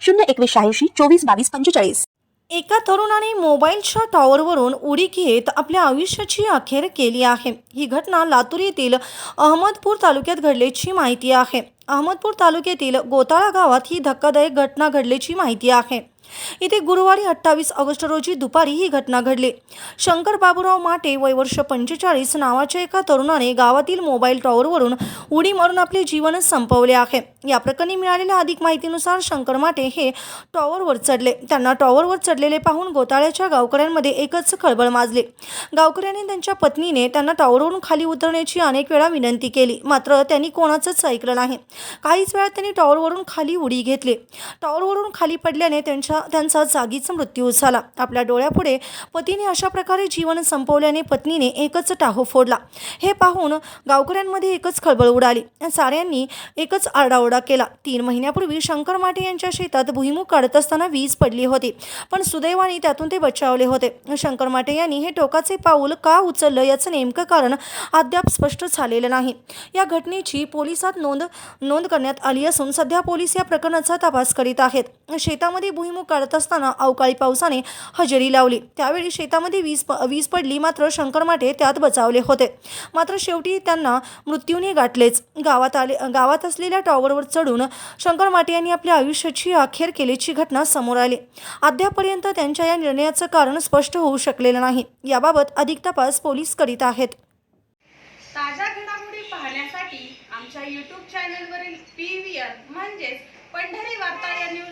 शून्य एकवीस शहाऐंशी चोवीस बावीस पंचेचाळीस. एका तरुणाने मोबाईलच्या टॉवरवरून उडी घेत आपल्या आयुष्याची अखेर केली आहे. ही घटना लातूर येथील अहमदपूर तालुक्यात घडल्याची माहिती आहे. अहमदपूर तालुक्यातील गोताळा गावात ही धक्कादायक घटना घडल्याची माहिती आहे. इथे गुरुवारी अठ्ठावीस ऑगस्ट रोजी दुपारी ही घटना घडली. शंकर बाबूराव माटे वय वर्ष पंचेचाळीस नावाच्या एका तरुणाने गावातील मोबाईल टॉवरवरून उडी मारून आपले जीवन संपवले आहे. या प्रकरणी मिळालेल्या अधिक माहितीनुसार शंकर माटे हे टॉवरवर चढले. त्यांना टॉवरवर चढलेले पाहून गोताळ्याच्या गावकऱ्यांमध्ये एकच खळबळ माजली. गावकऱ्यांनी त्यांच्या पत्नीने त्यांना टॉवरवरून खाली उतरण्याची अनेक वेळा विनंती केली. मात्र त्यांनी कोणाचंच ऐकलं नाही. काहीच वेळात त्यांनी टॉवरवरून खाली उडी घेतली. टॉवरवरून खाली पडल्याने त्यांच्या त्यांचा जागीच मृत्यू झाला. आपल्या डोळ्यापुढे पतीने अशा प्रकारे जीवन संपवल्याने पत्नीने एकच टाहो फोडला. हे पाहून गावकऱ्यांमध्ये एकच खळबळ उडाली. साऱ्यांनी एकच आरडाओरडा केला. तीन महिन्यापूर्वी शंकर माटे यांच्या शेतात भुईमुख काढत असताना वीज पडली होती पण सुदैवाने त्यातून ते बचावले होते. शंकर माटे यांनी हे टोकाचे पाऊल का उचललं याचं नेमकं कारण अद्याप स्पष्ट झालेलं नाही. या घटनेची पोलिसात नोंद नोंद करण्यात आली असून सध्या पोलीस या प्रकरणाचा तपास करीत आहेत. शेतामध्ये भुईमुख काढत असताना अवकाळी पावसाने हजेरी लावली. त्यावेळी शेतामध्ये वीज प वीज पडली मात्र शंकर माटे त्यात बचावले होते. मात्र शेवटी त्यांना मृत्यूने गाठलेच. गावात आले गावात असलेल्या टॉवरवर चढून शंकर माटे यांनी आपल्या आयुष्याची अखेर केल्याची घटना समोर आली. अद्यापर्यंत त्यांच्या या निर्णयाचं कारण स्पष्ट होऊ शकलेलं नाही. याबाबत अधिक तपास पोलीस करीत आहेत. ताज्या घडामोडी पाहण्यासाठी आमच्या यूट्यूब चॅनलवरील पी व्ही आर म्हणजेच पंढरी वार्ता या न्यूज